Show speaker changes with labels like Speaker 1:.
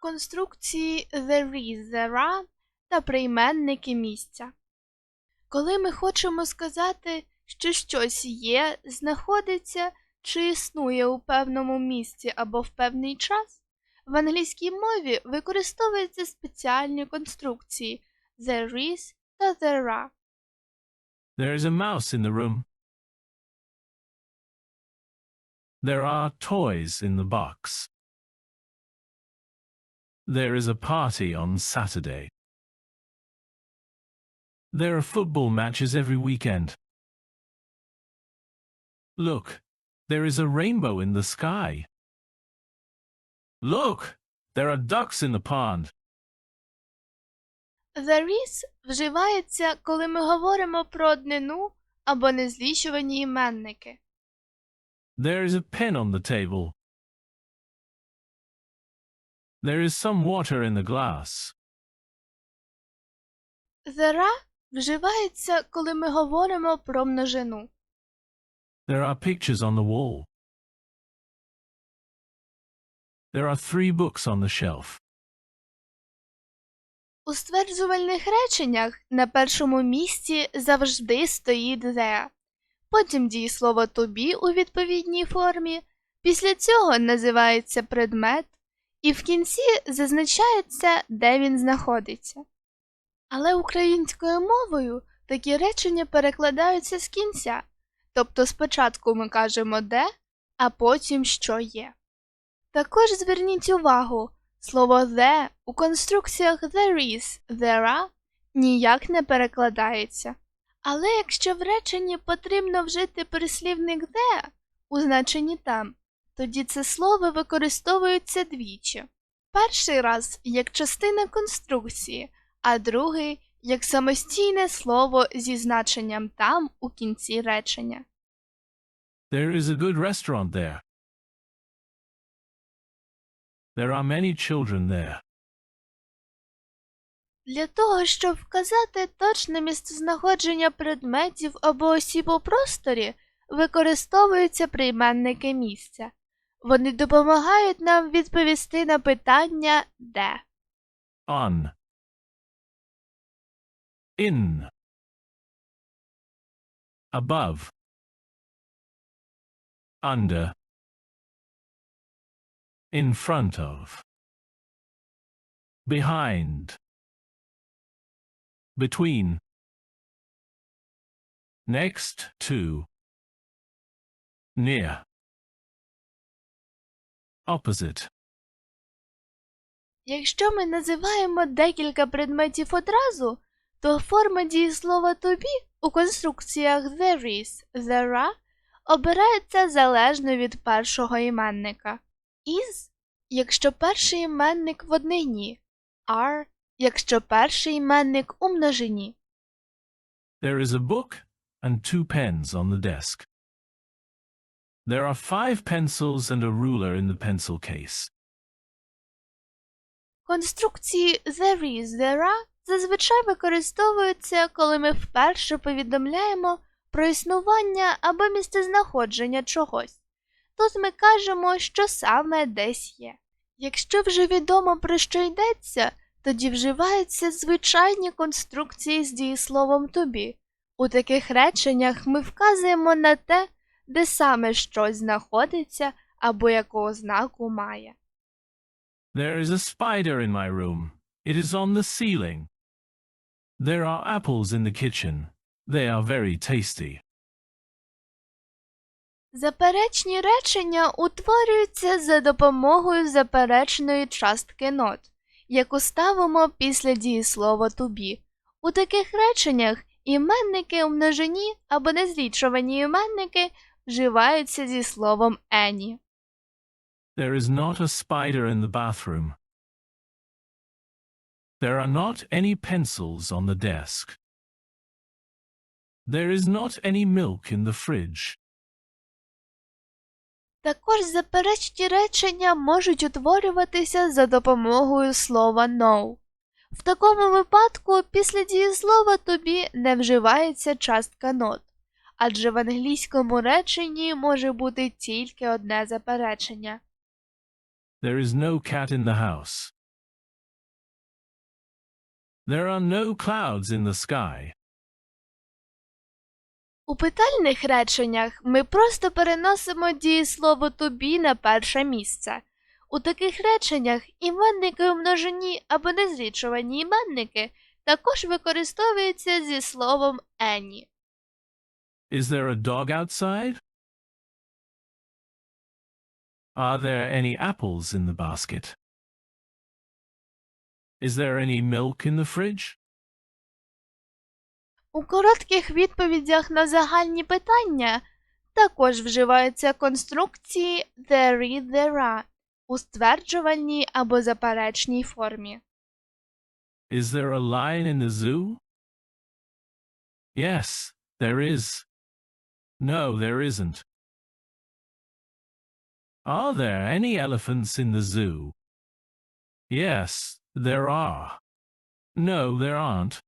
Speaker 1: конструкції there is, there are та прийменники місця. Коли ми хочемо сказати, що щось є, знаходиться чи існує у певному місці або в певний час, в англійській мові використовуються спеціальні конструкції there is та there are.
Speaker 2: There is a mouse in the room. There are toys in the box. There is a party on Saturday. There are football matches every weekend. Look, there is a rainbow in the sky. Look, there are ducks in the pond.
Speaker 1: There is вживається, коли ми говоримо про однину або незлічувані іменники.
Speaker 2: There is a pen on the table. There is some water in the glass.
Speaker 1: There вживається, коли ми говоримо про множину.
Speaker 2: There are pictures on the wall. There are three books on the shelf.
Speaker 1: У стверджувальних реченнях на першому місці завжди стоїть there. Потім дієслово to be у відповідній формі. Після цього називається предмет, і в кінці зазначається, де він знаходиться. Але українською мовою такі речення перекладаються з кінця. Тобто спочатку ми кажемо де, а потім що є. Також зверніть увагу, слово the у конструкціях there is, there are ніяк не перекладається. Але якщо в реченні потрібно вжити прислівник there у значенні там, тоді це слово використовується двічі. Перший раз як частина конструкції, а другий як самостійне слово зі значенням там у кінці речення.
Speaker 2: There is a good restaurant there. There are many children there.
Speaker 1: Для того, щоб вказати точне місцезнаходження предметів або осіб у просторі, використовуються прийменники місця. Вони допомагають нам відповісти на питання де.
Speaker 2: On. In. Above. Under. In front of. Behind. Between. Next to. Near. Opposite.
Speaker 1: Якщо ми називаємо декілька предметів одразу, то форма дієслова to be у конструкціях there is, there are обирається залежно від першого іменника. Is, якщо перший іменник в однині, are, якщо перший іменник у множині.
Speaker 2: There is a book and two pens on the desk. There are five pencils and a ruler in the pencil case.
Speaker 1: Конструкції there is, there are зазвичай використовуються, коли ми вперше повідомляємо про існування або місцезнаходження чогось. Тут ми кажемо, що саме десь є. Якщо вже відомо про що йдеться, тоді вживаються звичайні конструкції з дієсловом to be. У таких реченнях ми вказуємо на те, де саме щось знаходиться або яку ознаку має.
Speaker 2: There is a spider in my room. It is on the ceiling. There are apples in the kitchen. They are very tasty.
Speaker 1: Заперечні речення утворюються за допомогою заперечної частки not, яку ставимо після дієслова to be. У таких реченнях іменники у множині або незлічувані іменники вживаються зі словом any.
Speaker 2: There is not a spider in the bathroom. There are not any pencils on the desk. There is not any milk in the fridge.
Speaker 1: Також заперечні речення можуть утворюватися за допомогою слова no. В такому випадку після дієслова be не вживається частка not, адже в англійському реченні може бути тільки одне заперечення.
Speaker 2: There is no cat in the house. There are no clouds in the sky.
Speaker 1: У питальних реченнях ми просто переносимо дієслово to be на перше місце. У таких реченнях іменники у множині або незлічувані іменники також використовуються зі словом any.
Speaker 2: Is there a dog outside? Are there any apples in the basket? Is there any milk in the fridge?
Speaker 1: У коротких відповідях на загальні питання також вживаються конструкції there is, there are у стверджувальній або заперечній формі.
Speaker 2: Is there a lion in the zoo? Yes, there is. No, there isn't. Are there any elephants in the zoo? Yes, there are. No, there aren't.